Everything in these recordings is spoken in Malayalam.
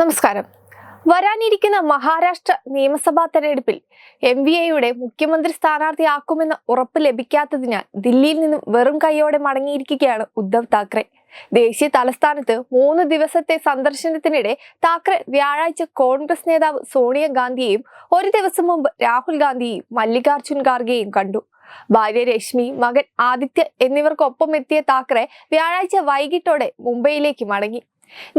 നമസ്കാരം വരാനിരിക്കുന്ന മഹാരാഷ്ട്ര നിയമസഭാ തെരഞ്ഞെടുപ്പിൽ എം വി എയുടെ മുഖ്യമന്ത്രി സ്ഥാനാർത്ഥിയാക്കുമെന്ന് ഉറപ്പ് ലഭിക്കാത്തതിനാൽ ദില്ലിയിൽ നിന്നും വെറും കൈയോടെ മടങ്ങിയിരിക്കുകയാണ് ഉദ്ധവ് താക്കറെ ദേശീയ തലസ്ഥാനത്ത് മൂന്ന് ദിവസത്തെ സന്ദർശനത്തിനിടെ താക്കറെ വ്യാഴാഴ്ച കോൺഗ്രസ് നേതാവ് സോണിയാഗാന്ധിയെയും ഒരു ദിവസം മുമ്പ് രാഹുൽ ഗാന്ധിയെയും മല്ലികാർജുൻ ഖാർഗെയും കണ്ടു ഭാര്യ രശ്മി മകൻ ആദിത്യ എന്നിവർക്കൊപ്പം എത്തിയ താക്കറെ വ്യാഴാഴ്ച വൈകിട്ടോടെ മുംബൈയിലേക്ക് മടങ്ങി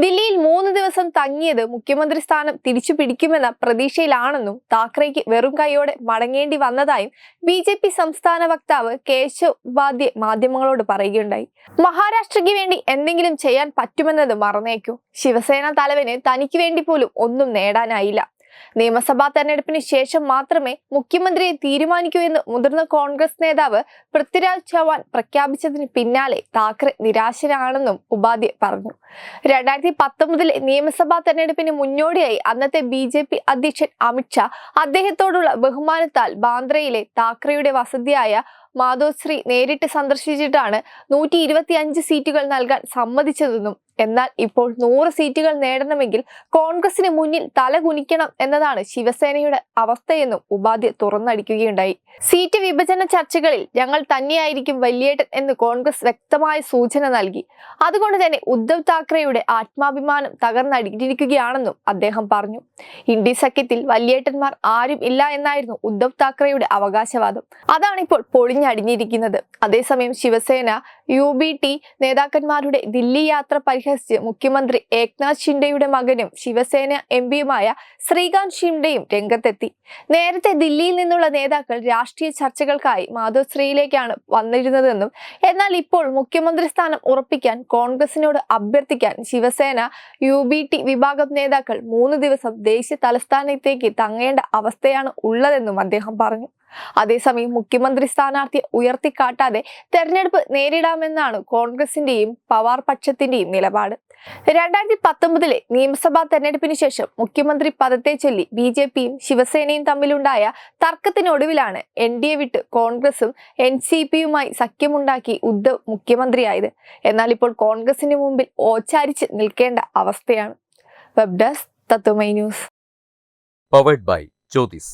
ദില്ലിയിൽ മൂന്ന് ദിവസം തങ്ങിയത് മുഖ്യമന്ത്രി സ്ഥാനം തിരിച്ചു പിടിക്കുമെന്ന പ്രതീക്ഷയിലാണെന്നും താക്കറെയ്ക്ക് വെറും കൈയോടെ മടങ്ങേണ്ടി വന്നതായും ബി ജെ പി സംസ്ഥാന വക്താവ് കേശവ് ഉപാധ്യ മാധ്യമങ്ങളോട് പറയുകയുണ്ടായി മഹാരാഷ്ട്രയ്ക്ക് വേണ്ടി എന്തെങ്കിലും ചെയ്യാൻ പറ്റുമെന്നത് മറന്നേക്കൂ ശിവസേന തലവന് തനിക്ക് വേണ്ടി പോലും ഒന്നും നേടാനായില്ല നിയമസഭാ തെരഞ്ഞെടുപ്പിന് ശേഷം മാത്രമേ മുഖ്യമന്ത്രിയെ തീരുമാനിക്കൂ എന്ന് മുതിർന്ന കോൺഗ്രസ് നേതാവ് പൃഥ്വിരാജ് ചവാൻ പ്രഖ്യാപിച്ചതിന് പിന്നാലെ താക്കറെ നിരാശനാണെന്നും ഉപാധ്യ പറഞ്ഞു രണ്ടായിരത്തി പത്തൊമ്പതിലെ നിയമസഭാ തെരഞ്ഞെടുപ്പിന് മുന്നോടിയായി അന്നത്തെ ബി ജെ പി അധ്യക്ഷൻ അമിത്ഷാ അദ്ദേഹത്തോടുള്ള ബഹുമാനത്താൽ ബാന്ദ്രയിലെ താക്കറയുടെ വസതിയായ മാധവശ്രീ നേരിട്ട് സന്ദർശിച്ചിട്ടാണ് നൂറ്റി ഇരുപത്തി അഞ്ച് സീറ്റുകൾ നൽകാൻ സമ്മതിച്ചതെന്നും എന്നാൽ ഇപ്പോൾ നൂറ് സീറ്റുകൾ നേടണമെങ്കിൽ കോൺഗ്രസിന് മുന്നിൽ തലകുനിക്കണം എന്നതാണ് ശിവസേനയുടെ അവസ്ഥയെന്നും ഉപാധ്യ തുറന്നടിക്കുകയുണ്ടായി സീറ്റ് വിഭജന ചർച്ചകളിൽ ഞങ്ങൾ തന്നെയായിരിക്കും വലിയേട്ടൻ എന്ന് കോൺഗ്രസ് വ്യക്തമായ സൂചന നൽകി അതുകൊണ്ട് തന്നെ ഉദ്ധവ് താക്കറെയുടെ ആത്മാഭിമാനം തകർന്നടിഞ്ഞിരിക്കുകയാണെന്നും അദ്ദേഹം പറഞ്ഞു ഇന്ത്യ സഖ്യത്തിൽ വലിയേട്ടന്മാർ ആരും ഇല്ല എന്നായിരുന്നു ഉദ്ധവ് താക്കറെയുടെ അവകാശവാദം അതാണിപ്പോൾ പൊളിഞ്ഞു ചീഞ്ഞടിഞ്ഞിരിക്കുന്നത് അതേസമയം ശിവസേന യു ബി ടി നേതാക്കന്മാരുടെ ദില്ലി യാത്ര പരിഹസിച്ച് മുഖ്യമന്ത്രി ഏക്നാഥ് ഷിൻഡെയുടെ മകനും ശിവസേന എം പിയുമായ ശ്രീകാന്ത് ഷിൻഡെയും രംഗത്തെത്തി നേരത്തെ ദില്ലിയിൽ നിന്നുള്ള നേതാക്കൾ രാഷ്ട്രീയ ചർച്ചകൾക്കായി മാധവശ്രീയിലേക്കാണ് വന്നിരുന്നതെന്നും എന്നാൽ ഇപ്പോൾ മുഖ്യമന്ത്രി സ്ഥാനം ഉറപ്പിക്കാൻ കോൺഗ്രസിനോട് അഭ്യർത്ഥിക്കാൻ ശിവസേന യു ബി ടി വിഭാഗം നേതാക്കൾ മൂന്ന് ദിവസം ദേശീയ തലസ്ഥാനത്തേക്ക് തങ്ങേണ്ട അവസ്ഥയാണ് ഉള്ളതെന്നും അദ്ദേഹം പറഞ്ഞു അതേസമയം മുഖ്യമന്ത്രി സ്ഥാനാർത്ഥിയെ ഉയർത്തിക്കാട്ടാതെ തെരഞ്ഞെടുപ്പ് നേരിടാമെന്നാണ് കോൺഗ്രസിന്റെയും പവാർ പക്ഷത്തിന്റെയും നിലപാട് രണ്ടായിരത്തി പത്തൊമ്പതിലെ നിയമസഭാ തെരഞ്ഞെടുപ്പിന് ശേഷം മുഖ്യമന്ത്രി പദത്തെ ചൊല്ലി ബി ജെ പിയും ശിവസേനയും തമ്മിലുണ്ടായ തർക്കത്തിനൊടുവിലാണ് എൻ ഡി എ വിട്ട് കോൺഗ്രസും എൻ സി പിയുമായി സഖ്യമുണ്ടാക്കി ഉദ്ധവ് മുഖ്യമന്ത്രിയായത് എന്നാൽ ഇപ്പോൾ കോൺഗ്രസിന് മുമ്പിൽ ഓച്ചാരിച്ച് നിൽക്കേണ്ട അവസ്ഥയാണ് web desk Tatwamayi news powered by Jyothis